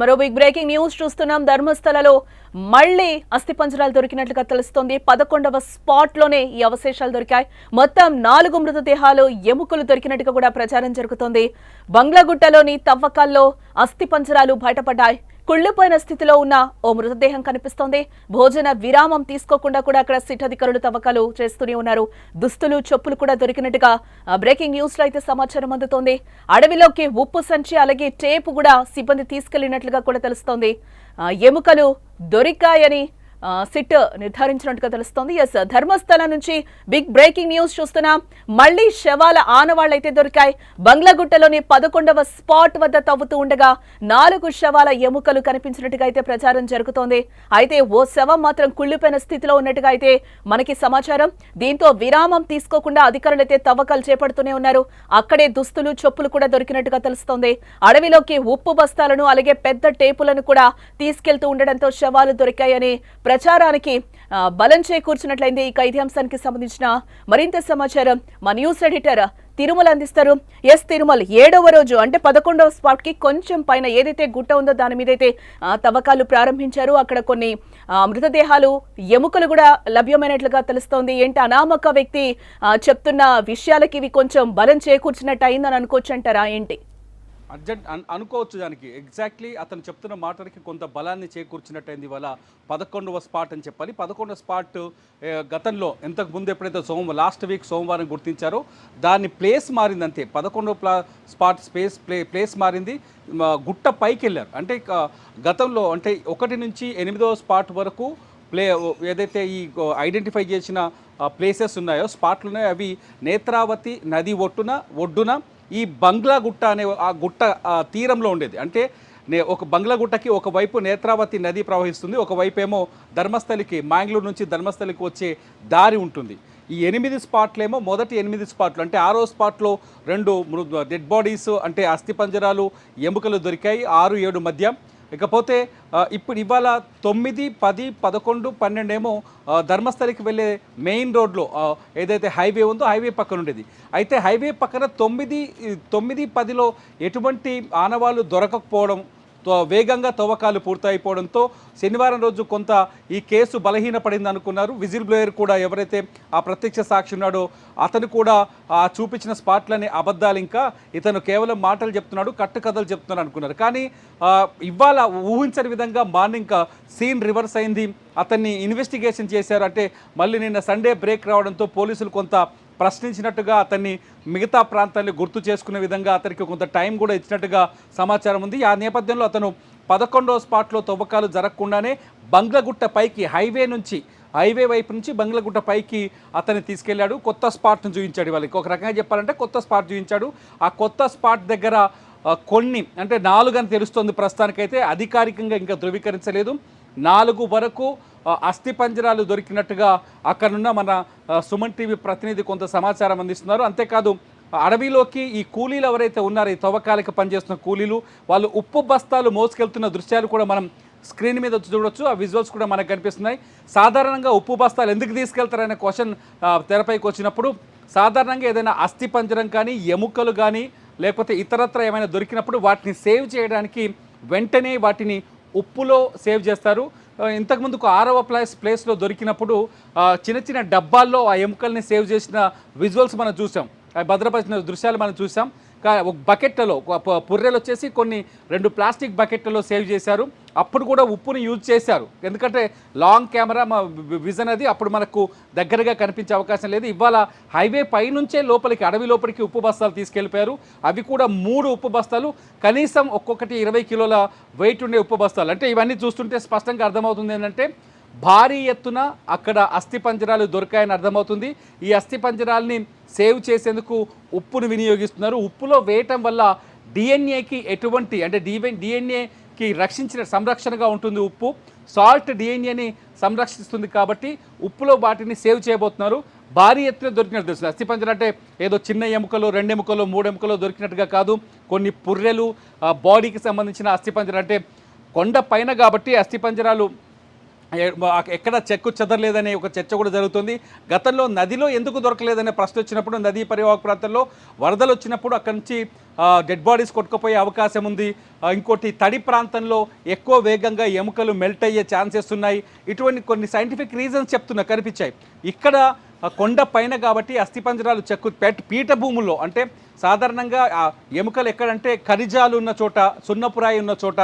మరో big breaking news చూస్తున్నాం. ధర్మస్థలలో మళ్ళీ అస్థిపంజరాలు దొరికినట్లుగా తెలుస్తోంది. పదకొండవ స్పాట్లోనే ఈ అవశేషాలు దొరికాయి. మొత్తం నాలుగు మృతదేహాలు ఎముకలు దొరికినట్టుగా కూడా ప్రచారం జరుగుతోంది. బంగ్లాగుట్టలోని తవ్వకాల్లో అస్థిపంజరాలు బయటపడ్డాయి. కుళ్ళిపోయిన స్థితిలో ఉన్న ఓ మృతదేహం కనిపిస్తోంది. భోజన విరామం తీసుకోకుండా కూడా అక్కడ సిట్ అధికారులు తవ్వకాలు చేస్తూనే ఉన్నారు. దుస్తులు చెప్పులు కూడా దొరికినట్టుగా బ్రేకింగ్ న్యూస్లో అయితే సమాచారం అందుతోంది. అడవిలోకి ఉప్పు సంచి అలాగే టేపు కూడా సిబ్బంది తీసుకెళ్ళినట్లుగా కూడా తెలుస్తోంది. ఆ, ఎముకలు దొరికాయని సిట్ నిర్ధారించినట్టుగా తెలుస్తోంది. ఎస్ ధర్మస్థలం నుంచి బిగ్ బ్రేకింగ్ న్యూస్ చూస్తున్నాం. మళ్ళీ శవాల ఆనవాళ్ళైతే దొరికాయి. బంగ్లాగుట్టలోని పదకొండవ స్పాట్ వద్ద తవ్వుతూ ఉండగా నాలుగు శవాల ఎముకలు కనిపించినట్టుగా అయితే ప్రచారం జరుగుతోంది. అయితే ఓ శవం మాత్రం కుళ్ళిపోయిన స్థితిలో ఉన్నట్టుగా అయితే మనకి సమాచారం. దీంతో విరామం తీసుకోకుండా అధికారులు అయితే తవ్వకాలు చేపడుతూనే ఉన్నారు. అక్కడే దుస్తులు చెప్పులు కూడా దొరికినట్టుగా తెలుస్తోంది. అడవిలోకి ఉప్పు బస్తాలను అలాగే పెద్ద టేపులను కూడా తీసుకెళ్తూ ఉండడంతో శవాలు దొరికాయని ప్రచారానికి బలం చేకూర్చినట్లయింది ఇక ఇదే అంశానికి సంబంధించిన మరింత సమాచారం మా న్యూస్ ఎడిటర్ తిరుమల అందిస్తారు. ఎస్ తిరుమల ఏడవ రోజు అంటే పదకొండవ స్పాట్కి కొంచెం పైన ఏదైతే గుట్ట ఉందో దాని మీద అయితే తవ్వకాలు ప్రారంభించారు. అక్కడ కొన్ని మృతదేహాలు ఎముకలు కూడా లభ్యమైనట్లుగా తెలుస్తోంది. ఏంటి అనామక వ్యక్తి చెప్తున్న విషయాలకి ఇవి కొంచెం బలం చేకూర్చినట్టు అయిందని అనుకోవచ్చు అంటారా ఏంటి? అర్జెంట్ అన్- అనుకోవచ్చు దానికి. ఎగ్జాక్ట్లీ అతను చెప్తున్న మాటలకి కొంత బలాన్ని చేకూర్చినట్టయింది ఇవాళ పదకొండవ స్పాట్ అని చెప్పాలి. పదకొండవ స్పాట్ గతంలో ఇంతకు ముందు ఎప్పుడైతే సోమ లాస్ట్ వీక్ సోమవారం గుర్తించారో దాని ప్లేస్ మారింది అంతే పదకొండవ ప్లా స్పాట్ స్పేస్ ప్లే ప్లేస్ మారింది. గుట్ట పైకి వెళ్ళారు అంటే గతంలో అంటే ఒకటి నుంచి ఎనిమిదవ స్పాట్ వరకు ప్లే ఏదైతే ఈ ఐడెంటిఫై చేసిన ప్లేసెస్ ఉన్నాయో స్పాట్లు ఉన్నాయో అవి నేత్రావతి నది ఒట్టున ఒడ్డున ఈ బంగ్లా గుట్ట అనే ఆ గుట్ట ఆ తీరంలో ఉండేది. అంటే నే ఒక బంగ్లా గుట్టకి ఒకవైపు నేత్రావతి నది ప్రవహిస్తుంది ఒకవైపు ఏమో ధర్మస్థలికి మ్యాంగ్లూరు నుంచి ధర్మస్థలికి వచ్చే దారి ఉంటుంది. ఈ ఎనిమిది స్పాట్లేమో మొదటి ఎనిమిది స్పాట్లు అంటే ఆరో స్పాట్లో రెండు మృ డెడ్ బాడీస్ అంటే అస్థిపంజరాలు ఎముకలు దొరికాయి ఆరు ఏడు మధ్య. ఇకపోతే ఇప్పుడు ఇవాళ తొమ్మిది పది పదకొండు పన్నెండేమో ధర్మస్థలికి వెళ్ళే మెయిన్ రోడ్లో ఏదైతే హైవే ఉందో హైవే పక్కన ఉండేది. అయితే హైవే పక్కన తొమ్మిది తొమ్మిది పదిలో ఎటువంటి ఆనవాళ్ళు దొరకకపోవడం వేగంగా తవ్వకాలు పూర్తయిపోవడంతో శనివారం రోజు కొంత ఈ కేసు బలహీనపడింది అనుకున్నారు. విజిల్ బ్లోయర్ కూడా ఎవరైతే ఆ ప్రత్యక్ష సాక్షి ఉన్నాడో అతను కూడా ఆ చూపించిన స్పాట్లనే అబద్ధాలు ఇంకా. ఇతను కేవలం మాటలు చెప్తున్నాడు కట్టుకథలు చెప్తున్నాడు అనుకున్నారు. కానీ ఇవాళ ఊహించని విధంగా మార్నింగ్ సీన్ రివర్స్ అయింది. అతన్ని ఇన్వెస్టిగేషన్ చేశారు. అంటే మళ్ళీ నిన్న సండే బ్రేక్ రావడంతో పోలీసులు కొంత ప్రశ్నించినట్టుగా అతన్ని మిగతా ప్రాంతాన్ని గుర్తు చేసుకునే విధంగా అతనికి కొంత టైం కూడా ఇచ్చినట్టుగా సమాచారం ఉంది. ఆ నేపథ్యంలో అతను పదకొండవ స్పాట్లో తవ్వకాలు జరగకుండానే బంగ్లగుట్ట పైకి హైవే నుంచి హైవే వైపు నుంచి బంగ్లగుట్ట పైకి అతన్ని తీసుకెళ్ళాడు. కొత్త స్పాట్ను చూపించాడు వాళ్ళకి ఒక రకంగా చెప్పాలంటే కొత్త స్పాట్ చూపించాడు ఆ కొత్త స్పాట్ దగ్గర కొన్ని అంటే నాలుగు అని తెలుస్తోంది ప్రస్తుతానికైతే. అధికారికంగా ఇంకా ధృవీకరించలేదు. నాలుగు వరకు అస్థిపంజరాలు దొరికినట్టుగా అక్కడున్న మన సుమన్ టీవీ ప్రతినిధి కొంత సమాచారం అందిస్తున్నారు. అంతేకాదు అడవిలోకి ఈ కూలీలు ఎవరైతే ఉన్నారో ఈ తవ్వకాలకి పనిచేస్తున్న కూలీలు వాళ్ళు ఉప్పు బస్తాలు మోసుకెళ్తున్న దృశ్యాలు కూడా మనం స్క్రీన్ మీద చూడొచ్చు. ఆ విజువల్స్ కూడా మనకు కనిపిస్తున్నాయి. సాధారణంగా ఉప్పు బస్తాలు ఎందుకు తీసుకెళ్తారనే క్వశ్చన్ తెరపైకి వచ్చినప్పుడు సాధారణంగా ఏదైనా అస్థి పంజరం కానీ ఎముకలు కానీ లేకపోతే ఇతరత్ర ఏమైనా దొరికినప్పుడు వాటిని సేవ్ చేయడానికి వెంటనే వాటిని ఉప్పులో సేవ్ చేస్తారు. ఆ, ఇంతకుముందు ఒక ఆరవ ప్లేస్ ప్లేస్లో దొరికినప్పుడు చిన్న చిన్న డబ్బాల్లో ఆ ఎముకల్ని సేవ్ చేసిన విజువల్స్ మనం చూసాం. భద్రపరిచిన దృశ్యాలు మనం చూసాం. ఒక బకెట్లలో పుర్రెలు వచ్చేసి కొన్ని రెండు ప్లాస్టిక్ బకెట్లలో సేవ్ చేశారు. అప్పుడు కూడా ఉప్పుని యూజ్ చేశారు. ఎందుకంటే లాంగ్ కెమెరా మా వి- విజన్ అది. అప్పుడు మనకు దగ్గరగా కనిపించే అవకాశం లేదు. ఇవాళ హైవే పైనుంచే లోపలికి అడవి లోపలికి ఉప్పు బస్తాలు తీసుకెళ్ళిపోయారు. అవి కూడా మూడు ఉప్పు బస్తాలు. కనీసం ఒక్కొక్కటి ఇరవై కిలోల వెయిట్ ఉండే ఉప్పు బస్తాలు. అంటే ఇవన్నీ చూస్తుంటే స్పష్టంగా అర్థమవుతుంది ఏంటంటే భారీ ఎత్తున అక్కడ అస్థిపంజరాలు దొరికాయని అర్థమవుతుంది. ఈ అస్థిపంజరాల్ని సేవ్ చేసేందుకు ఉప్పును వినియోగిస్తున్నారు. ఉప్పులో వేయటం వల్ల డిఎన్ఏకి ఎటువంటి అంటే డివెన్ డిఎన్ఏకి రక్షించిన సంరక్షణగా ఉంటుంది ఉప్పు. సాల్ట్ డిఎన్ఏని సంరక్షిస్తుంది కాబట్టి ఉప్పులో వాటిని సేవ్ చేయబోతున్నారు. భారీ ఎత్తున దొరికినట్టు తెలుస్తుంది. అస్థిపంజరం అంటే ఏదో చిన్న ఎముకలు రెండు ఎముకలు మూడు ఎముకలు దొరికినట్టుగా కాదు. కొన్ని పుర్రెలు బాడీకి సంబంధించిన అస్థిపంజర అంటే కొండ పైన కాబట్టి అస్థిపంజరాలు ఎక్కడ చెక్కు చెదరలేదనే ఒక చర్చ కూడా జరుగుతుంది. గతంలో నదిలో ఎందుకు దొరకలేదనే ప్రశ్న వచ్చినప్పుడు నదీ పరివాహక ప్రాంతంలో వరదలు వచ్చినప్పుడు అక్కడి నుంచి డెడ్ బాడీస్ కొట్టుకుపోయే అవకాశం ఉంది. ఇంకోటి తడి ప్రాంతంలో ఎక్కువ వేగంగా ఎముకలు మెల్ట్ అయ్యే ఛాన్సెస్ ఉన్నాయి. ఇటువంటి కొన్ని సైంటిఫిక్ రీజన్స్ చెప్తున్నా కనిపించాయి. ఇక్కడ కొండ పైన కాబట్టి అస్థిపంజరాలు చెక్కు పెట్ పీఠభూముల్లో అంటే సాధారణంగా ఎముకలు ఎక్కడంటే ఖనిజాలు ఉన్న చోట సున్నపురాయి ఉన్న చోట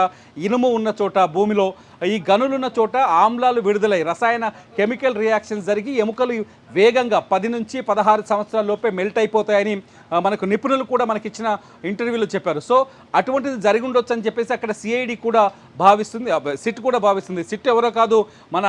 ఇనుము ఉన్న చోట భూమిలో. ఈ గనులు ఉన్న చోట ఆమ్లాలు విడుదలై రసాయన కెమికల్ రియాక్షన్స్ జరిగి ఎముకలు వేగంగా పది నుంచి పదహారు సంవత్సరాల లోపే మెల్ట్ అయిపోతాయని మనకు నిపుణులు కూడా మనకిచ్చిన ఇంటర్వ్యూలో చెప్పారు. సో అటువంటిది జరిగి ఉండొచ్చు అని చెప్పేసి అక్కడ సిఐడి కూడా భావిస్తుంది సిట్ కూడా భావిస్తుంది. సిట్ ఎవరో కాదు మన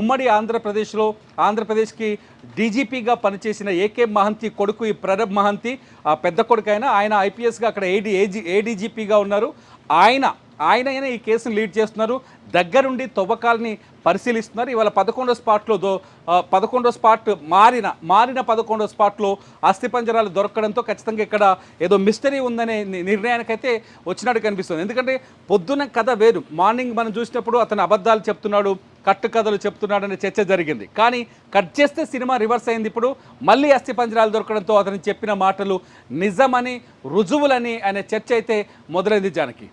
ఉమ్మడి ఆంధ్రప్రదేశ్లో ఆంధ్రప్రదేశ్కి డీజీపీగా పనిచేసిన ఏకే మహంతి కొడుకు ఈ ప్రణబ్ మహంతి ఆ పెద్ద కొడుకు అయినా ఆయన ఐపీఎస్గా అక్కడ ఏడి ఏజీ ఏడీజీపీగా ఉన్నారు. ఆయన ఆయన అయినా ఈ కేసును లీడ్ చేస్తున్నారు. దగ్గరుండి తవ్వకాలని పరిశీలిస్తున్నారు. ఇవాళ పదకొండో స్పాట్లో దో పదకొండో స్పాట్ మారిన మారిన పదకొండో స్పాట్లో అస్థిపంజరాలు దొరకడంతో ఖచ్చితంగా ఇక్కడ ఏదో మిస్టరీ ఉందనే నిర్ణయానికైతే వచ్చినట్టు కనిపిస్తుంది. ఎందుకంటే పొద్దున కథ వేరు. మార్నింగ్ మనం చూసినప్పుడు అతను అబద్ధాలు చెప్తున్నాడు కట్టు కథలు చెప్తున్నాడనే చర్చ జరిగింది. కానీ కట్ చేస్తే సినిమా రివర్స్ అయింది ఇప్పుడు. మళ్ళీ అస్థిపంజరాలు దొరకడంతో అతను చెప్పిన మాటలు నిజమని రుజువులని అనే చర్చ అయితే మొదలైంది జానకి.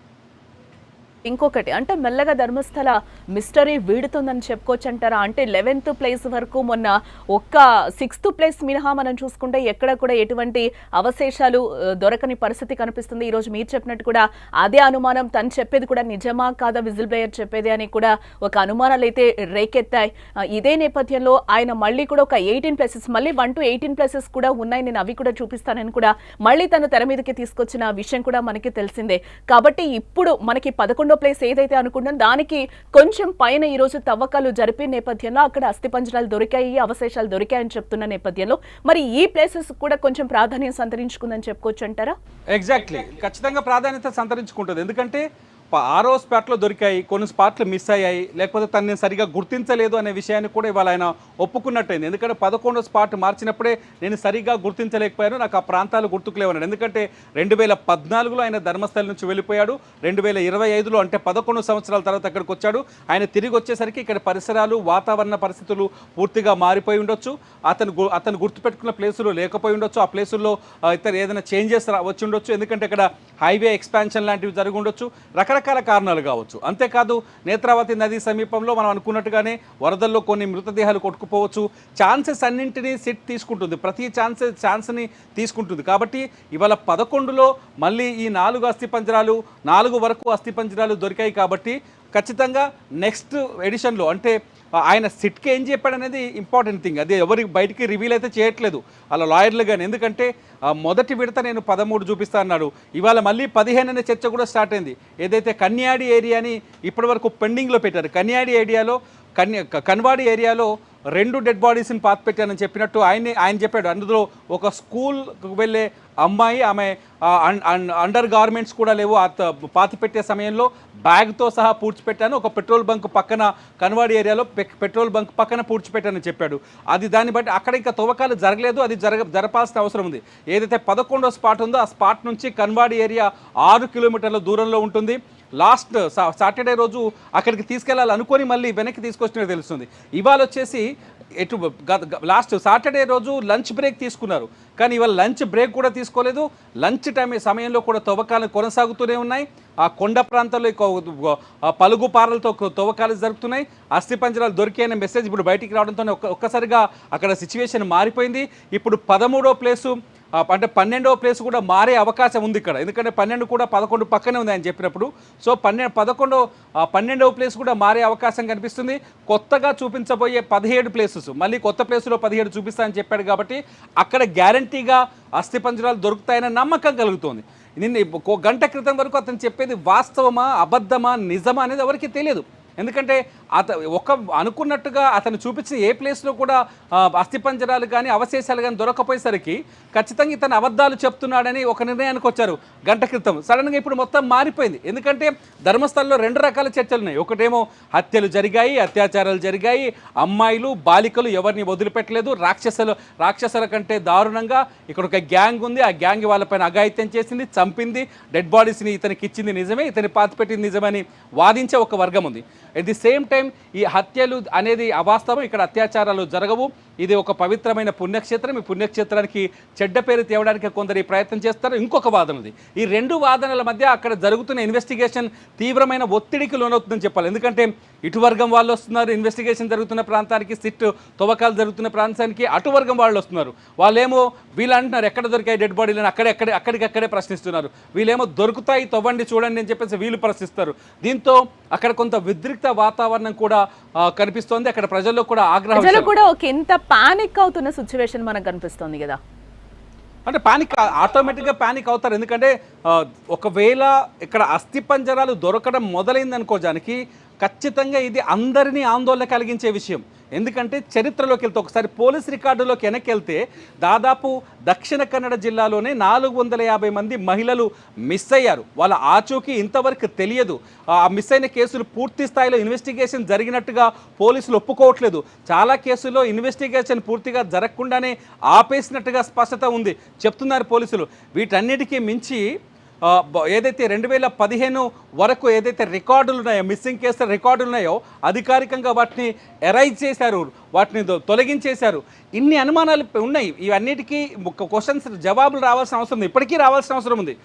ఇంకొకటి అంటే మెల్లగా ధర్మస్థల మిస్టరీ వీడుతుందని చెప్పుకోవచ్చు అంటారా అంటే లెవెన్త్ ప్లేస్ వరకు మొన్న ఒక్క సిక్స్త్ ప్లేస్ మినహా మనం చూసుకుంటే ఎక్కడ కూడా ఎటువంటి అవశేషాలు దొరకని పరిస్థితి కనిపిస్తుంది. ఈరోజు మీరు చెప్పినట్టు కూడా అదే అనుమానం తను చెప్పేది కూడా నిజమా కాదా విజిల్ బ్లేయర్ చెప్పేది అని కూడా ఒక అనుమానాలు అయితే రేకెత్తాయి. ఇదే నేపథ్యంలో ఆయన మళ్ళీ కూడా ఒక ఎయిటీన్ ప్లేసెస్ మళ్ళీ వన్ టు ఎయిటీన్ ప్లేసెస్ కూడా ఉన్నాయి. నేను అవి కూడా చూపిస్తానని కూడా మళ్ళీ తను తెర మీదకి తీసుకొచ్చిన విషయం కూడా మనకి తెలిసిందే. కాబట్టి ఇప్పుడు మనకి పదకొండు ప్లేస్ ఏదైతే అనుకున్నాం దానికి కొంచెం పైన ఈ రోజు తవ్వకాలు జరిపే నేపథ్యంలో అక్కడ అస్థిపంజరాలు దొరికాయి అవశేషాలు దొరికాయని చెప్తున్న నేపథ్యంలో. మరి ఈ ప్లేసెస్ కూడా కొంచెం ప్రాధాన్యం సంతరించుకుందని చెప్పుకోవచ్చు అంటారా ఎగ్జాక్ట్లీ ఖచ్చితంగా ప్రాధాన్యత సంతరించుకుంటుంది. ఎందుకంటే ఆరో స్పాట్లో దొరికాయి కొన్ని స్పాట్లు మిస్ అయ్యాయి. లేకపోతే తనని సరిగా గుర్తించలేదు అనే విషయాన్ని కూడా ఇవాళ ఆయన ఒప్పుకున్నట్టయింది. ఎందుకంటే పదకొండో స్పాట్ మార్చినప్పుడే నేను సరిగా గుర్తించలేకపోయాను. నాకు ఆ ప్రాంతాలు గుర్తుకులేవన్నాడు ఎందుకంటే రెండు వేల పద్నాలుగులో ఆయన ధర్మస్థల నుంచి వెళ్ళిపోయాడు. రెండు వేల ఇరవై ఐదులో అంటే పదకొండు సంవత్సరాల తర్వాత అక్కడికి వచ్చాడు. ఆయన తిరిగి వచ్చేసరికి ఇక్కడ పరిసరాలు వాతావరణ పరిస్థితులు పూర్తిగా మారిపోయి ఉండొచ్చు. అతను అతను గుర్తుపెట్టుకున్న ప్లేసులు లేకపోయి ఉండొచ్చు. ఆ ప్లేసుల్లో ఇతర ఏదైనా చేంజెస్ వచ్చి ఉండొచ్చు. ఎందుకంటే ఇక్కడ హైవే ఎక్స్పాన్షన్ లాంటివి జరిగి ఉండొచ్చు. రకరకాల కారణాలు కావచ్చు. అంతేకాదు నేత్రావతి నది సమీపంలో మనం అనుకున్నట్టుగానే వరదల్లో కొన్ని మృతదేహాలు కొట్టుకుపోవచ్చు. ఛాన్సెస్ అన్నింటినీ సిట్ తీసుకుంటుంది. ప్రతి ఛాన్సెస్ ఛాన్స్ని తీసుకుంటుంది. కాబట్టి ఇవాళ పదకొండులో మళ్ళీ ఈ నాలుగు అస్థిపంజరాలు నాలుగు వరకు అస్థిపంజరాలు దొరికాయి కాబట్టి ఖచ్చితంగా నెక్స్ట్ ఎడిషన్లో అంటే ఆయన సిట్కి ఏం చెప్పాడు అనేది ఇంపార్టెంట్ థింగ్. అది ఎవరికి బయటికి రివీల్ అయితే చేయట్లేదు. అలా లాయర్లు కానీ ఎందుకంటే మొదటి విడత నేను పదమూడు చూపిస్తా అన్నాడు. ఇవాళ మళ్ళీ పదిహేను అనే చర్చ కూడా స్టార్ట్ అయింది. ఏదైతే కన్యాడి ఏరియాని ఇప్పటివరకు పెండింగ్లో పెట్టారు కన్యాడి ఏరియాలో కన్య కన్వాడి ఏరియాలో రెండు డెడ్ బాడీస్ని పాత పెట్టానని చెప్పినట్టు ఆయన ఆయన చెప్పాడు. అందులో ఒక స్కూల్కు వెళ్ళే అమ్మాయి ఆమె అండర్ గార్మెంట్స్ కూడా లేవు. ఆ పాతి పెట్టే సమయంలో బ్యాగ్తో సహా పూడ్చిపెట్టాను ఒక పెట్రోల్ బంక్ పక్కన కన్వాడి ఏరియాలో పెట్రోల్ బంక్ పక్కన పూడ్చిపెట్టానని చెప్పాడు. అది దాన్ని బట్టి అక్కడ ఇంకా తవ్వకాలు జరగలేదు. అది జరగ జరపాల్సిన అవసరం ఉంది. ఏదైతే పదకొండో స్పాట్ ఉందో ఆ స్పాట్ నుంచి కన్వాడి ఏరియా ఆరు కిలోమీటర్ల దూరంలో ఉంటుంది. లాస్ట్ సా- సాటర్డే రోజు అక్కడికి తీసుకెళ్ళాలి అనుకొని మళ్ళీ వెనక్కి తీసుకొచ్చినట్టు తెలుస్తుంది. ఇవాళ వచ్చేసి ఎటు గ- లాస్ట్ సాటర్డే రోజు లంచ్ బ్రేక్ తీసుకున్నారు. కానీ ఇవాళ లంచ్ బ్రేక్ కూడా తీసుకోలేదు. లంచ్ టైం సమయంలో కూడా తవ్వకాలు కొనసాగుతూనే ఉన్నాయి. ఆ కొండ ప్రాంతాల్లో పలుగు పారలతో తవ్వకాలు జరుగుతున్నాయి అస్థిపంజరాలు దొరికాయనే మెసేజ్ ఇప్పుడు బయటికి రావడంతో ఒక్క ఒక్కసారిగా అక్కడ సిచ్యువేషన్ మారిపోయింది. ఇప్పుడు పదమూడో ప్లేసు అంటే పన్నెండవ ప్లేస్ కూడా మారే అవకాశం ఉంది ఇక్కడ. ఎందుకంటే పన్నెండు కూడా పదకొండు పక్కనే ఉంది ఆయన చెప్పినప్పుడు. సో పన్నెండు పదకొండో పన్నెండవ ప్లేస్ కూడా మారే అవకాశం కనిపిస్తుంది. కొత్తగా చూపించబోయే పదిహేడు ప్లేసెస్. మళ్ళీ కొత్త ప్లేసులో పదిహేడు చూపిస్తా అని చెప్పాడు కాబట్టి అక్కడ గ్యారంటీగా అస్థిపంజరాలు దొరుకుతాయనే నమ్మకం కలుగుతోంది. నిన్న ఒక గంట క్రితం వరకు అతను చెప్పేది వాస్తవమా అబద్ధమా నిజమా అనేది ఎవరికి తెలియదు. ఎందుకంటే అత ఒక అనుకున్నట్టుగా అతను చూపించిన ఏ ప్లేస్లో కూడా అస్థిపంజరాలు కానీ అవశేషాలు కానీ దొరకపోయేసరికి ఖచ్చితంగా ఇతను అబద్ధాలు చెప్తున్నాడని ఒక నిర్ణయానికి వచ్చారు గంట క్రితం. సడన్గా ఇప్పుడు మొత్తం మారిపోయింది. ఎందుకంటే ధర్మస్థలంలో రెండు రకాల చర్చలు ఉన్నాయి. ఒకటేమో హత్యలు జరిగాయి అత్యాచారాలు జరిగాయి. అమ్మాయిలు బాలికలు ఎవరిని వదిలిపెట్టలేదు. రాక్షసులు రాక్షసుల కంటే దారుణంగా ఇక్కడ ఒక గ్యాంగ్ ఉంది. ఆ గ్యాంగ్ వాళ్ళపైన అఘాయిత్యం చేసింది చంపింది. డెడ్ బాడీస్ని ఇతనికి ఇచ్చింది నిజమే ఇతని పాతిపెట్టింది నిజమని వాదించే ఒక వర్గం ఉంది. ఎట్ ది సేమ్ టైం ఈ హత్యలు అనేది అవాస్తవం. ఇక్కడ అత్యాచారాలు జరగవు. ఇది ఒక పవిత్రమైన పుణ్యక్షేత్రం. ఈ పుణ్యక్షేత్రానికి చెడ్డ పేరు తేవడానికి కొందరు ఈ ప్రయత్నం చేస్తారు. ఇంకొక వాదన ఉంది. ఈ రెండు వాదనల మధ్య అక్కడ జరుగుతున్న ఇన్వెస్టిగేషన్ తీవ్రమైన ఒత్తిడికి లోనవుతుందని చెప్పాలి. ఎందుకంటే ఇటు వర్గం వాళ్ళు వస్తున్నారు ఇన్వెస్టిగేషన్ జరుగుతున్న ప్రాంతానికి సిట్ తవ్వకాలు జరుగుతున్న ప్రాంతానికి అటు వర్గం వాళ్ళు వస్తున్నారు. వాళ్ళేమో వీళ్ళు అంటున్నారు ఎక్కడ దొరికాయి డెడ్ బాడీలను అక్కడే అక్కడే అక్కడికక్కడే ప్రశ్నిస్తున్నారు. వీళ్ళేమో దొరుకుతాయి తవ్వండి చూడండి అని చెప్పేసి వీళ్ళు ప్రశ్నిస్తారు. దీంతో అక్కడ కొంత విద్రిక్త వాతావరణం కూడా కనిపిస్తోంది. అక్కడ ప్రజల్లో కూడా ఆగ్రహం కూడా ఒక ఇంత పానిక్ అవుతున్న సిచ్యువేషన్ మనకు కనిపిస్తుంది కదా. అంటే పానిక్ ఆటోమేటిక్గా పానిక్ అవుతారు. ఎందుకంటే ఒకవేళ ఇక్కడ అస్థి పంజరాలు దొరకడం మొదలైంది అనుకోజానికి ఖచ్చితంగా ఇది అందరినీ ఆందోళన కలిగించే విషయం. ఎందుకంటే చరిత్రలోకి వెళ్తే ఒకసారి పోలీస్ రికార్డులోకి వెనక్కి వెళ్తే దాదాపు దక్షిణ కన్నడ జిల్లాలోనే నాలుగు వందల యాభై మంది మహిళలు మిస్ అయ్యారు. వాళ్ళ ఆచూకీ ఇంతవరకు తెలియదు. ఆ మిస్ అయిన కేసులు పూర్తి స్థాయిలో ఇన్వెస్టిగేషన్ జరిగినట్టుగా పోలీసులు ఒప్పుకోవట్లేదు. చాలా కేసుల్లో ఇన్వెస్టిగేషన్ పూర్తిగా జరగకుండానే ఆపేసినట్టుగా స్పష్టత ఉంది. చెప్తున్నారు పోలీసులు. వీటన్నిటికీ మించి ఏదైతే రెండు వేల పదిహేను వరకు ఏదైతే రికార్డులు ఉన్నాయో మిస్సింగ్ కేసుల రికార్డులు ఉన్నాయో అధికారికంగా వాటిని ఎరైజ్ చేశారు వాటిని తొలగించేశారు. ఇన్ని అనుమానాలు ఉన్నాయి. ఇవన్నిటికీ క్వశ్చన్స్ జవాబులు రావాల్సిన అవసరం ఉంది. ఇప్పటికీ రావాల్సిన అవసరం ఉంది.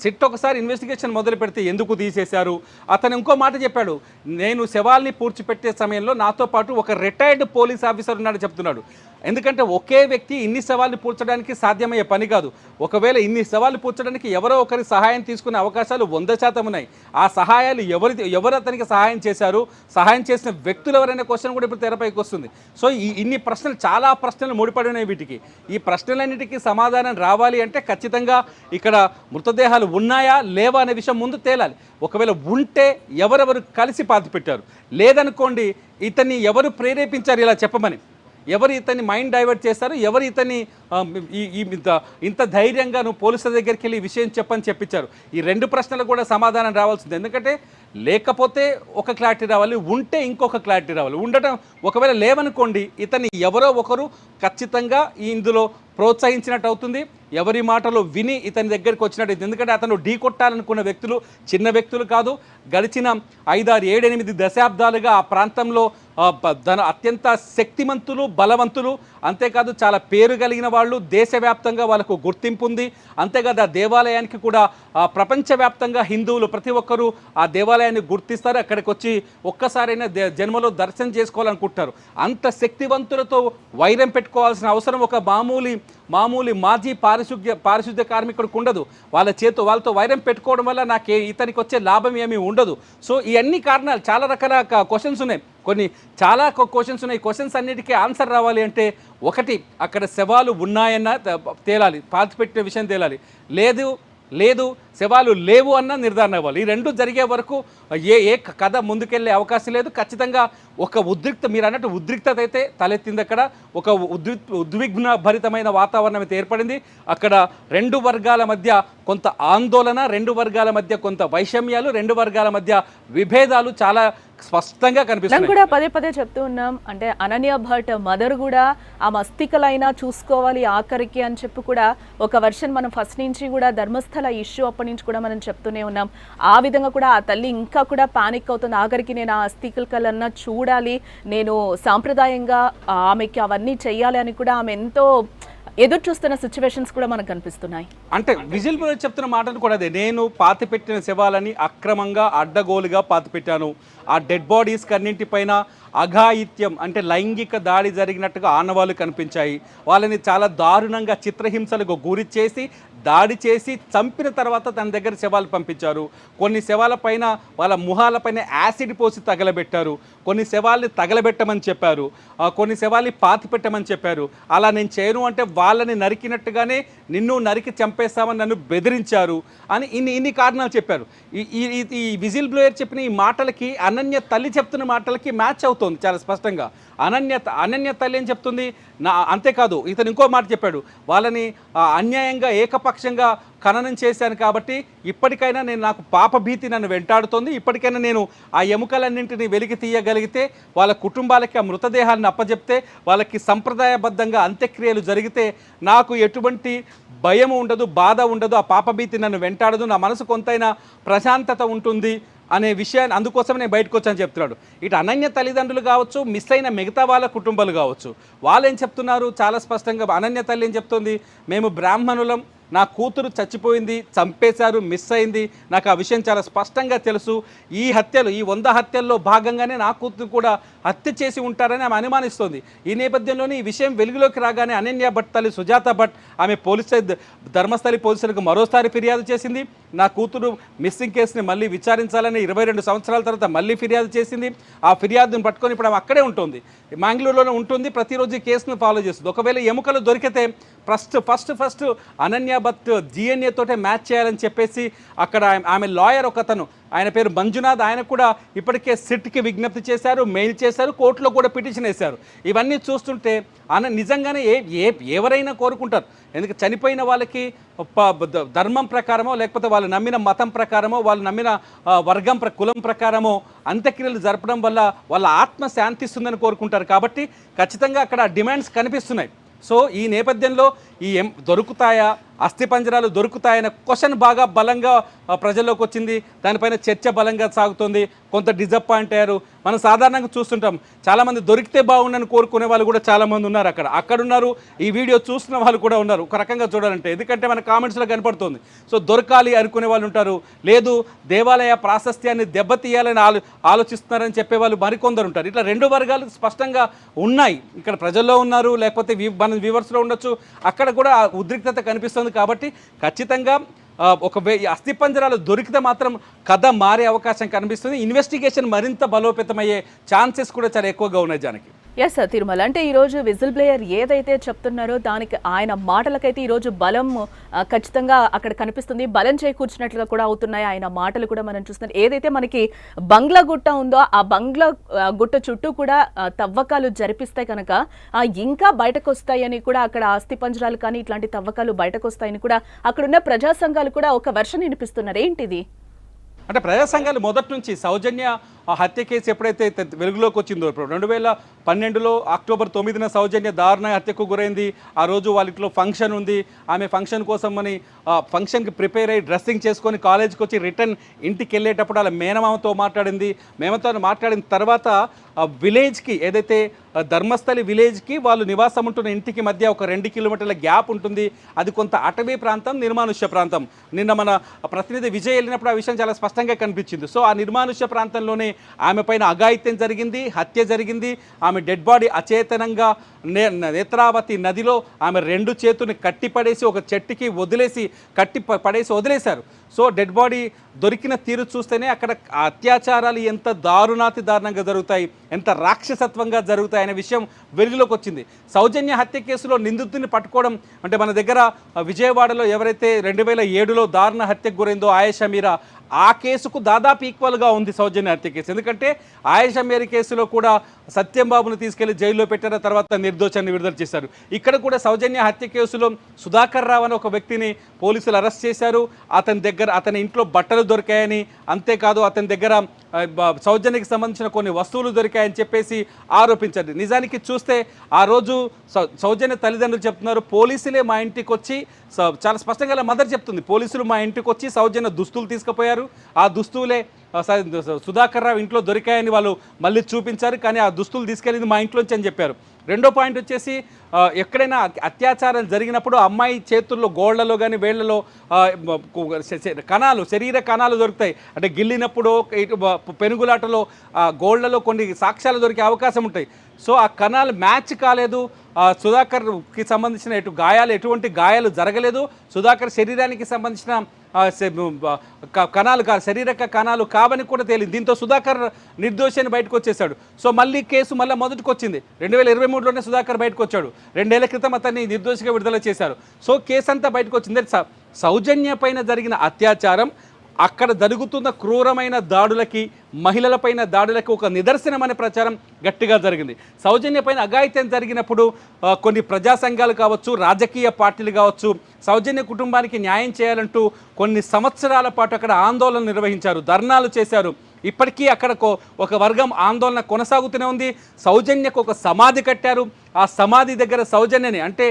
సిట్ ఒకసారి ఇన్వెస్టిగేషన్ మొదలు పెడితే ఎందుకు తీసేశారు? అతను ఇంకో మాట చెప్పాడు. నేను శవాల్ని పూడ్చిపెట్టే సమయంలో నాతో పాటు ఒక రిటైర్డ్ పోలీస్ ఆఫీసర్ ఉన్నాడు చెప్తున్నాడు. ఎందుకంటే ఒకే వ్యక్తి ఇన్ని సవాళ్ళు పూడ్చడానికి సాధ్యమయ్యే పని కాదు. ఒకవేళ ఇన్ని సవాళ్ళు పూడ్చడానికి ఎవరో ఒకరి సహాయం తీసుకునే అవకాశాలు వంద శాతం ఉన్నాయి. ఆ సహాయాలు ఎవరి ఎవరు అతనికి సహాయం చేశారు సహాయం చేసిన వ్యక్తులు ఎవరైనా క్వశ్చన్ కూడా ఇప్పుడు తెరపైకి వస్తుంది. సో ఈ ఇన్ని ప్రశ్నలు చాలా ప్రశ్నలు ముడిపడి ఉన్నాయి వీటికి. ఈ ప్రశ్నలన్నిటికీ సమాధానం రావాలి అంటే ఖచ్చితంగా ఇక్కడ మృతదేహాలు ఉన్నాయా లేవా అనే విషయం ముందు తేలాలి. ఒకవేళ ఉంటే ఎవరెవరు కలిసి పాతిపెట్టారు? లేదనుకోండి ఇతన్ని ఎవరు ప్రేరేపించారు ఇలా చెప్పమని? ఎవరు ఇతన్ని మైండ్ డైవర్ట్ చేస్తారు? ఎవరు ఇతన్ని ఈ ఇంత ఇంత ధైర్యంగా నువ్వు పోలీసుల దగ్గరికి వెళ్ళి ఈ విషయం చెప్పని చెప్పించారు ఈ రెండు ప్రశ్నలకు కూడా సమాధానం రావాల్సింది. ఎందుకంటే లేకపోతే ఒక క్లారిటీ రావాలి ఉంటే ఇంకొక క్లారిటీ రావాలి. ఉండటం ఒకవేళ లేవనుకోండి ఇతన్ని ఎవరో ఒకరు ఖచ్చితంగా ఈ ఇందులో ప్రోత్సహించినట్టు అవుతుంది. ఎవరి మాటలు విని ఇతని దగ్గరికి వచ్చినట్టు ఎందుకంటే అతను ఢీ కొట్టాలనుకున్న వ్యక్తులు చిన్న వ్యక్తులు కాదు. గడిచిన ఐదారు ఏడెనిమిది దశాబ్దాలుగా ఆ ప్రాంతంలో ధన అత్యంత శక్తిమంతులు బలవంతులు అంతేకాదు చాలా పేరు కలిగిన వాళ్ళు దేశవ్యాప్తంగా వాళ్ళకు గుర్తింపు ఉంది. అంతేకాదు ఆ దేవాలయానికి కూడా ప్రపంచవ్యాప్తంగా హిందువులు ప్రతి ఒక్కరూ ఆ దేవాలయాన్ని గుర్తిస్తారు. అక్కడికి వచ్చి ఒక్కసారైనా దే జన్మలో దర్శనం చేసుకోవాలనుకుంటారు. అంత శక్తివంతులతో వైరం పెట్టుకోవాల్సిన అవసరం ఒక మామూలు మామూలు మాజీ పారిశుద్ధ్య పారిశుద్ధ్య కార్మికుడికి ఉండదు. వాళ్ళ చేతు వాళ్ళతో వైరం పెట్టుకోవడం వల్ల నాకే ఇతనికి వచ్చే లాభం ఏమీ ఉండదు. సో ఈ అన్ని కారణాలు చాలా రకాల క్వశ్చన్స్ ఉన్నాయి. కొన్ని చాలా క్వశ్చన్స్ ఉన్నాయి. క్వశ్చన్స్ అన్నిటికీ ఆన్సర్ రావాలి అంటే ఒకటి అక్కడ శవాలు ఉన్నాయన్న తేలాలి. పాతిపెట్టిన విషయం తేలాలి. లేదు లేదు శవాలు లేవు అన్న నిర్ధారణ అవ్వాలి. ఈ రెండు జరిగే వరకు ఏ ఏ కథ ముందుకెళ్ళే అవకాశం లేదు. ఖచ్చితంగా ఒక ఉద్రిక్త మీరు అన్నట్టు ఉద్రిక్తత అయితే తలెత్తింది అక్కడ. ఒక ఉద్వి ఉద్విగ్న భరితమైన వాతావరణం అయితే ఏర్పడింది. అక్కడ రెండు వర్గాల మధ్య కొంత ఆందోళన రెండు వర్గాల మధ్య కొంత వైషమ్యాలు రెండు వర్గాల మధ్య విభేదాలు చాలా స్పష్టంగా కనిపిస్తుంది కూడా పదే పదే చెప్తూ ఉన్నాం. అంటే అనన్య భట్ మదర్ కూడా ఆ మస్తికలైనా చూసుకోవాలి ఆఖరికి అని చెప్పి కూడా ఒక వర్షన్ మనం ఫస్ట్ నుంచి కూడా ధర్మస్థల ఇష్యూ అప్పటి నుంచి కూడా మనం చెప్తూనే ఉన్నాం. ఆ విధంగా కూడా ఆ తల్లి ఇంకా కూడా పానిక్ అవుతుంది. ఆఖరికి నేను ఆ అస్థికలన్నా చూడాలి. నేను సాంప్రదాయంగా ఆమెకి అవన్నీ చేయాలి అని కూడా ఆమె ఎంతో ఎదురు చూస్తున్న సిచ్యువేషన్స్ కూడా మనకు కనిపిస్తున్నాయి. అంటే విజిల్ చెప్తున్న మాటలు కూడా అదే. నేను పాతి పెట్టిన శవాలని అక్రమంగా అడ్డగోలుగా పాతి పెట్టాను ఆ డెడ్ బాడీస్ అన్నింటిపైన అఘాయిత్యం అంటే లైంగిక దాడి జరిగినట్టుగా ఆనవాళ్ళు కనిపించాయి. వాళ్ళని చాలా దారుణంగా చిత్రహింసలకు గురి చేసి దాడి చేసి చంపిన తర్వాత తన దగ్గర శవాలు పంపించారు. కొన్ని శవాల పైన వాళ్ళ ముఖాలపైన యాసిడ్ పోసి తగలబెట్టారు. కొన్ని శవాల్ని తగలబెట్టమని చెప్పారు. కొన్ని శవాల్ని పాతి పెట్టమని చెప్పారు. అలా నేను చేయను అంటే వాళ్ళని నరికినట్టుగానే నిన్ను నరికి చంపేస్తామని నన్ను బెదిరించారు అని ఇన్ని ఇన్ని కారణాలు చెప్పారు. ఈ ఈ- ఈ విజిల్ బ్లోయర్ చెప్పిన ఈ మాటలకి అనన్య తల్లి చెప్తున్న మాటలకి మ్యాచ్ అవుతోంది చాలా స్పష్టంగా. అనన్యత అనన్య తల్లి ఏం చెప్తుంది. నా అంతేకాదు ఇతను ఇంకో మాట చెప్పాడు. వాళ్ళని అన్యాయంగా ఏకపక్షంగా ఖననం చేశాను కాబట్టి ఇప్పటికైనా నేను నాకు పాప భీతి నన్ను వెంటాడుతోంది. ఇప్పటికైనా నేను ఆ ఎముకలన్నింటినీ వెలికి తీయగలిగితే వాళ్ళ కుటుంబాలకి ఆ మృతదేహాన్ని అప్పజెప్తే వాళ్ళకి సంప్రదాయబద్ధంగా అంత్యక్రియలు జరిగితే నాకు ఎటువంటి భయం ఉండదు బాధ ఉండదు. ఆ పాపభీతి నన్ను వెంటాడదు. నా మనసు కొంతైనా ప్రశాంతత ఉంటుంది. అనే విషయాన్ని అందుకోసమే నేను బయటకు వచ్చాను చెప్తున్నాడు. ఇటు అనన్య తల్లిదండ్రులు కావచ్చు మిస్ అయిన మిగతా వాళ్ళ కుటుంబాలు కావచ్చు. వాళ్ళు ఏం చెప్తున్నారు? చాలా స్పష్టంగా అనన్య తల్లి ఏం చెప్తుంది? మేము బ్రాహ్మణులం నా కూతురు చచ్చిపోయింది చంపేశారు మిస్ అయింది. నాకు ఆ విషయం చాలా స్పష్టంగా తెలుసు. ఈ హత్యలు ఈ వంద హత్యల్లో భాగంగానే నా కూతురు కూడా హత్య చేసి ఉంటారని ఆమె అనుమానిస్తోంది. ఈ నేపథ్యంలోనే ఈ విషయం వెలుగులోకి రాగానే అనన్య భట్ తల్లి సుజాత భట్ ఆమె పోలీసు ధర్మస్థలి పోలీసులకు మరోసారి ఫిర్యాదు చేసింది. నా కూతురు మిస్సింగ్ కేసుని మళ్ళీ విచారించాలని ఇరవై రెండు సంవత్సరాల తర్వాత మళ్ళీ ఫిర్యాదు చేసింది. ఆ ఫిర్యాదును పట్టుకొని ఇప్పుడు ఆమె అక్కడే ఉంటుంది. మ్యాంగ్లూరులోనే ఉంటుంది. ప్రతిరోజు కేసును ఫాలో చేస్తుంది. ఒకవేళ ఎముకలు దొరికితే first first first Ananya Bhat DNA తోటే మ్యాచ్ చేయాలని చెప్పేసి అక్కడ ఆమె- లాయర్ ఒకతను. ఆయన పేరు మంజునాథ్. ఆయన కూడా ఇప్పటికే సిట్కి విజ్ఞప్తి చేశారు మెయిల్ చేశారు కోర్టులో కూడా పిటిషన్ వేశారు. ఇవన్నీ చూస్తుంటే అన నిజంగానే ఏ ఏ ఎవరైనా కోరుకుంటారు. ఎందుకంటే చనిపోయిన వాళ్ళకి ప- ద- ధర్మం ప్రకారమో లేకపోతే వాళ్ళు నమ్మిన మతం ప్రకారమో వాళ్ళు నమ్మిన వర్గం ప్ర కులం ప్రకారమో అంత్యక్రియలు జరపడం వల్ల వాళ్ళ ఆత్మ శాంతిస్తుందని కోరుకుంటారు. కాబట్టి ఖచ్చితంగా అక్కడ డిమాండ్స్ కనిపిస్తున్నాయి. సో ఈ నేపథ్యంలో ఈ ఎం దొరుకుతాయా? అస్థిపంజరాలు దొరుకుతాయన్న క్వశ్చన్ బాగా బలంగా ప్రజల్లోకి వచ్చింది. దానిపైన చర్చ బలంగా సాగుతుంది. కొంత డిసప్పాయింట్ అయ్యారు. మనం సాధారణంగా చూస్తుంటాం చాలామంది దొరికితే బాగుండని కోరుకునే వాళ్ళు కూడా చాలామంది ఉన్నారు అక్కడ. అక్కడ ఉన్నారు ఈ వీడియో చూస్తున్న వాళ్ళు కూడా ఉన్నారు. ఒక రకంగా చూడాలంటే ఎందుకంటే మన కామెంట్స్లో కనపడుతుంది. సో దొరకాలి అనుకునే వాళ్ళు ఉంటారు. లేదు దేవాలయ ప్రాశస్త్యాన్ని దెబ్బతీయాలని ఆలో ఆలోచిస్తున్నారని చెప్పే వాళ్ళు మరికొందరు ఉంటారు. ఇట్లా రెండు వర్గాలు స్పష్టంగా ఉన్నాయి. ఇక్కడ ప్రజల్లో ఉన్నారు లేకపోతే మన వ్యూవర్స్లో ఉండొచ్చు. అక్కడ కూడా ఉద్రిక్తత కనిపిస్తుంది. కాబట్టి ఖచ్చితంగా ఒక ఈ అస్థిపంజరాలు దొరికితే మాత్రం కథ మారే అవకాశం కనిపిస్తుంది. ఇన్వెస్టిగేషన్ మరింత బలోపేతమయ్యే ఛాన్సెస్ కూడా చాలా ఎక్కువగా ఉన్నాయి జానకి. Yes sir Tirumala. అంటే ఈరోజు విజిల్ ప్లేయర్ ఏదైతే చెప్తున్నారో దానికి ఆయన మాటలకైతే ఈ రోజు బలం ఖచ్చితంగా అక్కడ కనిపిస్తుంది. బలం చేకూర్చినట్లుగా కూడా అవుతున్నాయి ఆయన మాటలు కూడా మనం చూస్తున్నాం. ఏదైతే మనకి బంగ్లా గుట్ట ఉందో ఆ బంగ్లా గుట్ట చుట్టూ కూడా తవ్వకాలు జరిపిస్తే కనుక ఇంకా బయటకు వస్తాయని కూడా అక్కడ ఆస్తి పంజరాలు కానీ ఇట్లాంటి తవ్వకాలు బయటకు వస్తాయని కూడా అక్కడున్న ప్రజా సంఘాలు కూడా ఒక వెర్షన్ వినిపిస్తున్నారు. ఏంటిది? అంటే ప్రజా సంఘాలు మొదటి నుంచి సౌజన్య ఆ హత్య కేసు ఎప్పుడైతే వెలుగులోకి వచ్చిందో ఇప్పుడు రెండు వేల పన్నెండులో అక్టోబర్ తొమ్మిదిన సౌజన్య దారుణ హత్యకు గురైంది. ఆ రోజు వాళ్ళ ఇంట్లో ఫంక్షన్ ఉంది. ఆమె ఫంక్షన్ కోసం అని ఆ ఫంక్షన్కి ప్రిపేర్ అయ్యి డ్రెస్సింగ్ చేసుకొని కాలేజ్కి వచ్చి రిటర్న్ ఇంటికి వెళ్ళేటప్పుడు అలా మేనమామతో మాట్లాడింది. మేమతో మాట్లాడిన తర్వాత విలేజ్కి ఏదైతే ధర్మస్థలి విలేజ్కి వాళ్ళు నివాసం ఉంటున్న ఇంటికి మధ్య ఒక రెండు కిలోమీటర్ల గ్యాప్ ఉంటుంది. అది కొంత అటవీ ప్రాంతం నిర్మానుష్య ప్రాంతం. నిన్న మన ప్రతినిధి విజయ్ వెళ్ళినప్పుడు ఆ విషయం చాలా స్పష్టంగా కనిపించింది. సో ఆ నిర్మానుష్య ప్రాంతంలోనే ఆమె పైన అఘాయిత్యం జరిగింది హత్య జరిగింది. ఆమె డెడ్ బాడీ అచేతనంగా నే నేత్రావతి నదిలో ఆమె రెండు చేతుని కట్టి పడేసి ఒక చెట్టుకి వదిలేసి కట్టి పడేసి వదిలేశారు. సో డెడ్ బాడీ దొరికిన తీరు చూస్తేనే అక్కడ అత్యాచారాలు ఎంత దారుణాతి దారుణంగా జరుగుతాయి ఎంత రాక్షసత్వంగా జరుగుతాయి అనే విషయం వెలుగులోకి వచ్చింది. సౌజన్య హత్య కేసులో నిందితుడిని పట్టుకోవడం అంటే మన దగ్గర విజయవాడలో ఎవరైతే రెండు వేల ఏడులో దారుణ హత్యకు గురైందో ఆయేషా మీరా ఆ కేసుకు దాదాపు ఈక్వల్గా ఉంది సౌజన్య హత్య కేసు. ఎందుకంటే ఆయేషా మీర కేసులో కూడా సత్యం బాబును తీసుకెళ్ళి జైల్లో పెట్టిన తర్వాత నిర్దోషాన్ని విడుదల చేశారు. ఇక్కడ కూడా సౌజన్య హత్య కేసులో సుధాకర్ రావు అనే ఒక వ్యక్తిని పోలీసులు అరెస్ట్ చేశారు. అతని దగ్గర అతని ఇంట్లో బట్టలు దొరికాయని అంతేకాదు అతని దగ్గర సౌజన్యకి సంబంధించిన కొన్ని వస్తువులు దొరికాయని చెప్పేసి ఆరోపించారు. నిజానికి చూస్తే ఆ రోజు సౌ- సౌజన్య తల్లిదండ్రులు చెప్తున్నారు పోలీసులే మా ఇంటికి వచ్చి చాలా స్పష్టంగా మదర్ చెప్తుంది. పోలీసులు మా ఇంటికి వచ్చి సౌజన్య దుస్తులు తీసుకుపోయారు. ఆ దుస్తువులే సుధాకర్ రావు ఇంట్లో దొరికాయని వాళ్ళు మళ్ళీ చూపించారు కానీ ఆ దుస్తులు తీసుకెళ్ళింది మా ఇంట్లోంచి అని చెప్పారు. రెండో పాయింట్ వచ్చేసి ఎక్కడైనా అత్యాచారం జరిగినప్పుడు అమ్మాయి చేతుల్లో గోళ్ళలో కానీ వేళ్ళలో కణాలు శరీర కణాలు దొరుకుతాయి. అంటే గిల్లినప్పుడు పెనుగులాటలో గోళ్ళలో కొన్ని సాక్ష్యాలు దొరికే అవకాశం ఉంటాయి. సో ఆ కణాలు మ్యాచ్ కాలేదు. సుధాకర్కి సంబంధించిన ఎటు గాయాలు ఎటువంటి గాయాలు జరగలేదు. సుధాకర్ శరీరానికి సంబంధించిన కణాలు కా శరీరక కణాలు కావని కూడా తేలింది. దీంతో సుధాకర్ నిర్దోషి అని బయటకు వచ్చేసాడు సో మళ్ళీ కేసు మళ్ళీ మొదటికి వచ్చింది రెండు వేల ఇరవై మూడులోనే సుధాకర్ బయటకు వచ్చాడు రెండేళ్ళ క్రితం అతన్ని నిర్దోషిగా విడుదల చేశారు. సో కేసు అంతా బయటకు వచ్చింది స- సౌజన్య పైన జరిగిన అత్యాచారం అక్కడ జరుగుతున్న క్రూరమైన దాడులకి మహిళలపైన దాడులకి ఒక నిదర్శనం అనే ప్రచారం గట్టిగా జరిగింది. సౌజన్య పైన అఘాయిత్యం జరిగినప్పుడు కొన్ని ప్రజా సంఘాలు కావచ్చు రాజకీయ పార్టీలు కావచ్చు సౌజన్య కుటుంబానికి న్యాయం చేయాలంటూ కొన్ని సంవత్సరాల పాటు అక్కడ ఆందోళన నిర్వహించారు ధర్నాలు చేశారు. ఇప్పటికీ అక్కడకు ఒక వర్గం ఆందోళన కొనసాగుతూనే ఉంది. సౌజన్యకు ఒక సమాధి కట్టారు. ఆ సమాధి దగ్గర సౌజన్యని అంటే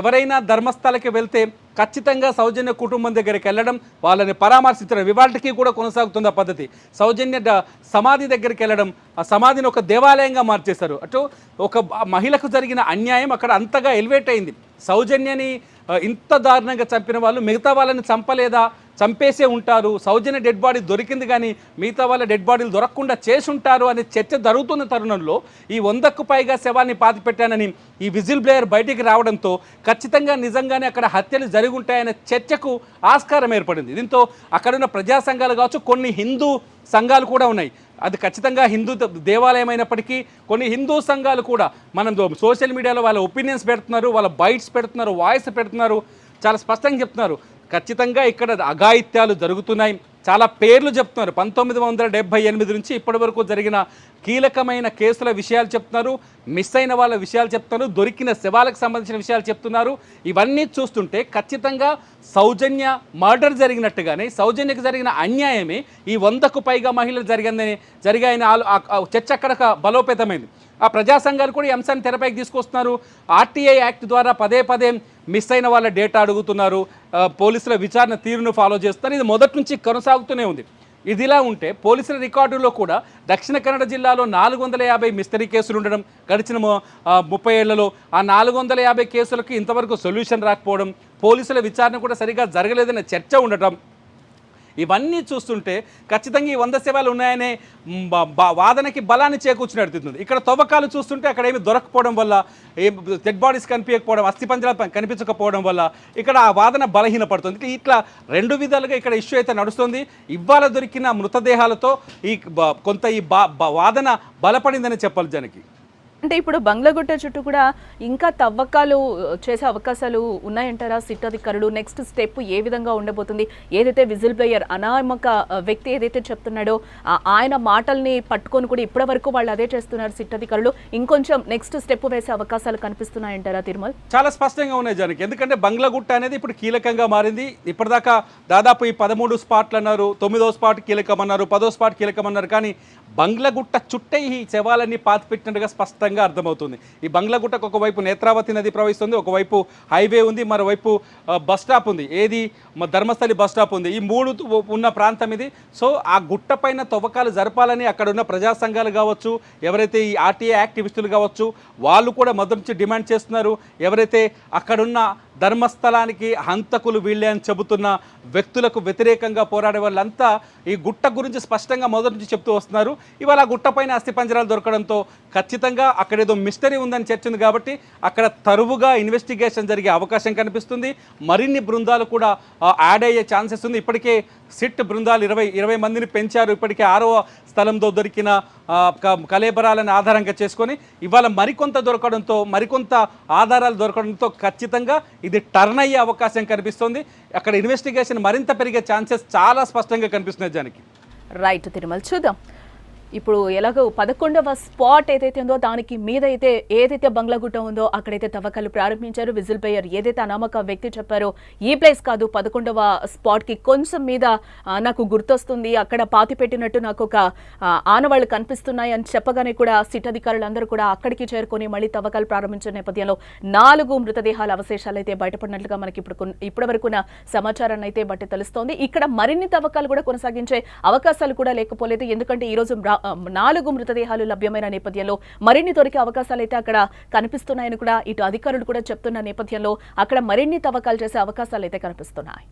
ఎవరైనా ధర్మస్థలకి వెళ్తే ఖచ్చితంగా సౌజన్య కుటుంబం దగ్గరికి వెళ్ళడం వాళ్ళని పరామర్శించడం ఇవాళకి కూడా కొనసాగుతుంది ఆ పద్ధతి. సౌజన్య సమాధి దగ్గరికి వెళ్ళడం ఆ సమాధిని ఒక దేవాలయంగా మార్చేశారు. అటు ఒక మహిళకు జరిగిన అన్యాయం అక్కడ అంతగా ఎలివేట్ అయింది. సౌజన్యని ఇంత దారుణంగా చంపిన వాళ్ళు మిగతా వాళ్ళని చంపలేదా? చంపేసే ఉంటారు. సౌజన్య డెడ్ బాడీ దొరికింది కానీ మిగతా వాళ్ళ డెడ్ బాడీలు దొరకకుండా చేసి ఉంటారు అనే చర్చ జరుగుతున్న తరుణంలో ఈ వందకు పైగా శవాన్ని పాతిపెట్టానని ఈ విజిల్ బ్లేయర్ బయటికి రావడంతో ఖచ్చితంగా నిజంగానే అక్కడ హత్యలు జరిగి ఉంటాయనే చర్చకు ఆస్కారం ఏర్పడింది. దీంతో అక్కడున్న ప్రజా సంఘాలు కావచ్చు కొన్ని హిందూ సంఘాలు కూడా ఉన్నాయి. అది ఖచ్చితంగా హిందూ దేవాలయం అయినప్పటికీ కొన్ని హిందూ సంఘాలు కూడా మనం దో- సోషల్ మీడియాలో వాళ్ళ ఒపీనియన్స్ పెడుతున్నారు వాళ్ళ బైట్స్ పెడుతున్నారు వాయిస్ పెడుతున్నారు చాలా స్పష్టంగా చెప్తున్నారు. ఖచ్చితంగా ఇక్కడ అఘాయిత్యాలు జరుగుతున్నాయి. చాలా పేర్లు చెప్తున్నారు. పంతొమ్మిది వందల డెబ్బై ఎనిమిది నుంచి ఇప్పటి వరకు జరిగిన కీలకమైన కేసుల విషయాలు చెప్తున్నారు. మిస్ అయిన వాళ్ళ విషయాలు చెప్తున్నారు. దొరికిన శవాలకు సంబంధించిన విషయాలు చెప్తున్నారు. ఇవన్నీ చూస్తుంటే ఖచ్చితంగా సౌజన్య మర్డర్ జరిగినట్టుగానే సౌజన్యకు జరిగిన అన్యాయమే ఈ వందకు పైగా మహిళలు జరిగిందని జరిగాయని ఆ చర్చ అక్కడ బలోపేతమైంది. ఆ ప్రజా సంఘాలు కూడా ఈ అంశాన్ని తెరపైకి తీసుకొస్తున్నారు. ఆర్టీఐ యాక్ట్ ద్వారా పదే పదే మిస్ అయిన వాళ్ళ డేటా అడుగుతున్నారు. పోలీసుల విచారణ తీరును ఫాలో చేస్తున్నారు. ఇది మొదటి నుంచి కొనసాగుతూనే ఉంది. ఇదిలా ఉంటే పోలీసుల రికార్డుల్లో కూడా దక్షిణ కన్నడ జిల్లాలో నాలుగు వందల యాభై మిస్టరీ కేసులు ఉండడం గడిచిన ముప్పై ఏళ్ళలో ఆ నాలుగు వందల యాభై కేసులకు ఇంతవరకు సొల్యూషన్ రాకపోవడం పోలీసుల విచారణ కూడా సరిగా జరగలేదనే చర్చ ఉండటం ఇవన్నీ చూస్తుంటే ఖచ్చితంగా ఈ వంద సేవలు ఉన్నాయనే వాదనకి బలాన్ని చేకూర్చినడుతుంది ఇక్కడ తవ్వకాలు చూస్తుంటే అక్కడ ఏమి దొరకపోవడం వల్ల ఏం డెడ్ బాడీస్ కనిపించకపోవడం అస్థిపంజరాలు కనిపించకపోవడం వల్ల ఇక్కడ ఆ వాదన బలహీనపడుతుంది. ఇట్లా రెండు విధాలుగా ఇక్కడ ఇష్యూ అయితే నడుస్తుంది. ఇవాళ దొరికిన మృతదేహాలతో ఈ కొంత ఈ బా- బ- వాదన బలపడిందని చెప్పాలి జనకి అంటే ఇప్పుడు బంగ్లాగుట్ట చుట్టూ కూడా ఇంకా తవ్వకాలు చేసే అవకాశాలు ఉన్నాయంటారా? సిట్ అధికారులు నెక్స్ట్ స్టెప్ ఏ విధంగా ఉండబోతుంది? ఏదైతే విజిల్ ప్లేయర్ అనామక వ్యక్తి ఏదైతే చెప్తున్నాడో ఆ, ఆయన మాటల్ని పట్టుకొని కూడా ఇప్పటి వరకు వాళ్ళు అదే చేస్తున్నారు సిట్ అధికారులు. ఇంకొంచెం నెక్స్ట్ స్టెప్ వేసే అవకాశాలు కనిపిస్తున్నాయంటారా తిరుమల్? చాలా స్పష్టంగా ఉన్నాయి జానికి. ఎందుకంటే బంగ్లాగుట్ట అనేది ఇప్పుడు కీలకంగా మారింది. ఇప్పటిదాకా దాదాపు ఈ పదమూడు స్పాట్లు అన్నారు తొమ్మిదో స్పాట్ కీలకం అన్నారు పదో స్పాట్ కీలకం అన్నారు కానీ బంగ్లాగుట్ట చుట్టే ఈ శవాలన్నీ పాతిపెట్టినట్టుగా స్పష్టంగా అర్థమవుతుంది. ఈ బంగ్లాగుట్టకు ఒకవైపు నేత్రావతి నది ప్రవహిస్తుంది ఒకవైపు హైవే ఉంది మరోవైపు బస్ స్టాప్ ఉంది. ఏది? ధర్మస్థలి బస్ స్టాప్ ఉంది. ఈ మూడు ఉన్న ప్రాంతం ఇది. సో ఆ గుట్ట పైన తవ్వకాలు జరపాలని అక్కడ ఉన్న ప్రజా సంఘాలు కావచ్చు ఎవరైతే ఈ ఆర్టీఏ యాక్టివిస్టులు కావచ్చు వాళ్ళు కూడా మొదటి నుంచి డిమాండ్ చేస్తున్నారు. ఎవరైతే అక్కడున్న ధర్మస్థలానికి హంతకులు వీళ్ళే అని చెబుతున్న వ్యక్తులకు వ్యతిరేకంగా పోరాడే వాళ్ళంతా ఈ గుట్ట గురించి స్పష్టంగా మొదటి నుంచి చెప్తూ వస్తున్నారు. ఇవాళ ఆ అస్థిపంజరాలు దొరకడంతో ఖచ్చితంగా అక్కడ ఏదో మిస్టరీ ఉందని చర్చింది కాబట్టి అక్కడ తరువుగా ఇన్వెస్టిగేషన్ జరిగే అవకాశం కనిపిస్తుంది. మరిన్ని బృందాలు కూడా యాడ్ అయ్యే ఛాన్సెస్ ఉంది. ఇప్పటికే సిట్ బృందాలు ఇరవై ఇరవై మందిని పెంచారు. ఇప్పటికే ఆరవ స్థలంలో దొరికిన కలేబరాలను ఆధారంగా చేసుకొని ఇవాళ మరికొంత దొరకడంతో మరికొంత ఆధారాలు దొరకడంతో ఖచ్చితంగా ఇది టర్న్ అయ్యే అవకాశం కనిపిస్తుంది. అక్కడ ఇన్వెస్టిగేషన్ మరింత పెరిగే ఛాన్సెస్ చాలా స్పష్టంగా కనిపిస్తున్నాయి దానికి రైట్ తిరుమల చూద్దాం. ఇప్పుడు ఎలాగో పదకొండవ స్పాట్ ఏదైతే ఉందో దానికి మీద అయితే ఏదైతే బంగ్లాగుట్ట ఉందో అక్కడైతే తవ్వకాలు ప్రారంభించారు. విజిల్ పేయర్ ఏదైతే అనామక వ్యక్తి చెప్పారో ఈ ప్లేస్ కాదు పదకొండవ స్పాట్కి కొంచెం మీద నాకు గుర్తొస్తుంది. అక్కడ పాతి పెట్టినట్టు నాకు ఒక ఆనవాళ్ళు ఆనవాళ్ళు కనిపిస్తున్నాయి అని చెప్పగానే కూడా సిట్ అధికారులు అందరూ కూడా అక్కడికి చేరుకొని మళ్ళీ తవ్వకాలు ప్రారంభించిన నేపథ్యంలో నాలుగు మృతదేహాల అవశేషాలు అయితే బయటపడినట్లుగా మనకి ఇప్పుడు కొన్- ఇప్పటి వరకున్న సమాచారాన్ని అయితే బట్టి తెలుస్తోంది. ఇక్కడ మరిన్ని తవ్వకాలు కూడా కొనసాగించే అవకాశాలు కూడా లేకపోలేదు. ఎందుకంటే ఈరోజు రా- నాలుగు మృతదేహాలు లభ్యమైన నేపథ్యంలో మరిన్ని దొరికే అవకాశాలు అయితే అక్కడ కనిపిస్తున్నాయని కూడా ఇటు అధికారులు కూడా చెప్తున్న నేపథ్యంలో అక్కడ మరిన్ని తవ్వకాలు చేసే అవకాశాలు అయితే కనిపిస్తున్నాయి.